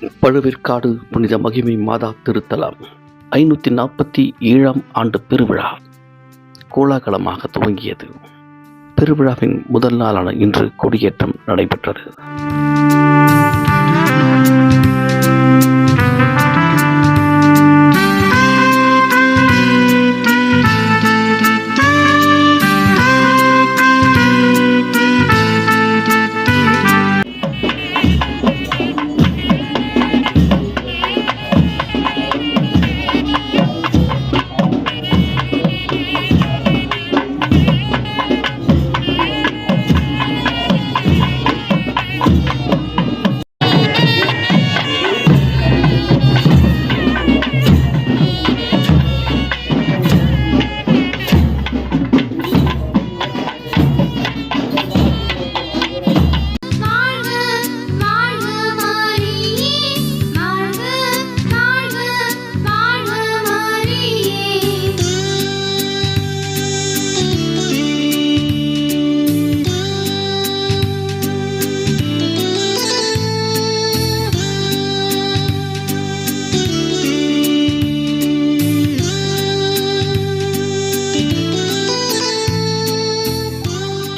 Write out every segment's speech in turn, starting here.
பழுவேற்காடு புனித மகிமை மாதா திருத்தலம்? ஐநூற்றி நாற்பத்தி ஏழாம் ஆண்டு பெருவிழா. கோலாகலமாக துவங்கியது. பெருவிழாவின் முதல் நாளான இன்று கொடியேற்றம் நடைபெற்றது.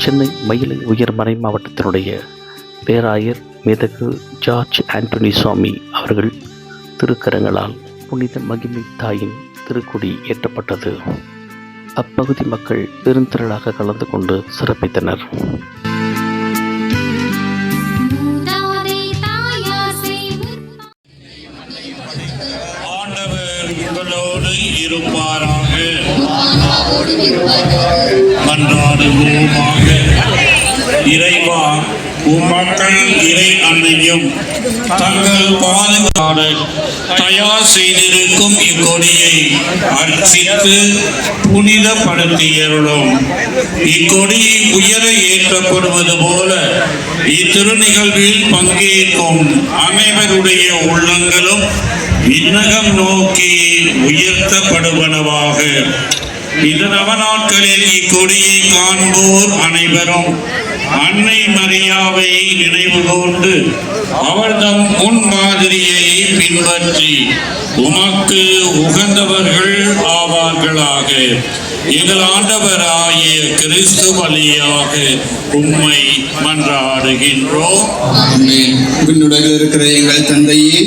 சென்னை மயிலை உயர்மறை மாவட்டத்தினுடைய பேராயர் மேதகு ஜார்ஜ் ஆண்டனி சுவாமி அவர்கள் திருக்கரங்களால் புனித மகிமை தாயின் திருக்குடி ஏற்றப்பட்டது. அப்பகுதி மக்கள் பெருந்திரளாக கலந்து கொண்டு சிறப்பித்தனர். உங்களோடு இருப்பாராக? மன்றாடுவோமாக இறைவா உம்மக்கள் இறை அன்னையும் தங்கள் பாதுகாட தயார் செய்திருக்கும் இக்கொடியை அர்ச்சித்து புனிதப்படுத்தியருளும். இக்கொடி உயர ஏற்றப்படுவது போல இத்திருநிகழ்வில் பங்கேற்கும் அனைவருடைய உள்ளங்களும் விண்ணகம் நோக்கி உயர்த்தப்படுவனவாக. இது நவநாட்களில் இக்கொடியை காண்போர் அனைவரும். அன்னை மரியாவை நினைவு கூர்ந்து அவர்தம் முன்மாதிரியை பின்பற்றி உமக்கு உகந்தவர்கள் ஆவார்களாக. எங்கள் ஆண்டவராகிய கிறிஸ்து வழியாக உம்மை மன்றாடுகின்றோம். விண்ணுலகில் இருக்கிற எங்கள் தந்தையே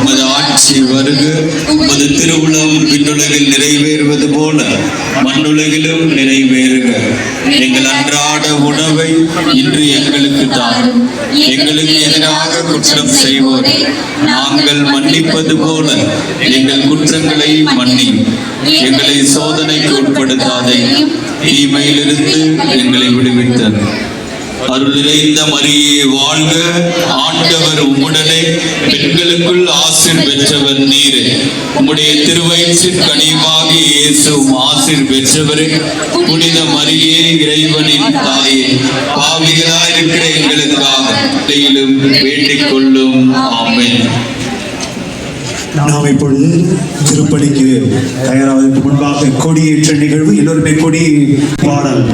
உமது ஆட்சி வருக. உமது திருவுளம் விண்ணுலகில் நிறைவேறுவது போல மண்ணுலகிலும் நிறைவேறுக. எங்கள் அன்றாட உணவை இன்று எங்களுக்கு தான் எங்களுக்கு எதிராக குற்றம் செய்வோர். நாங்கள் மன்னிப்பது போல எங்கள் குற்றங்களை மன்னி எங்களை சோதனைக்கு உட்படுத்தாதே. தீமையிலிருந்து எங்களை விடுவித்தனர் அருள் நிறைந்த மரியே வாழ்க. ஆண்டவர் உம்முடனே பெண்களுக்குள் ஆசிர் பெற்றவர் நீர். உம்முடைய திருவயிற்றின் கனிவாக இயேசும் ஆசிர் பெற்றவரே. புனித மரியே இறைவனின் தாயே. பாவிகளாயிருக்கிற எங்களுக்காக இடையிலும் வேண்டிக் கொள்ளும் ஆமேன் நாம் இப்பொழுது திருப்பணிக்கு தயாராவதற்கு முன்பாக கொடியேற்ற நிகழ்வு எல்லோருமே கொடி பாடல்.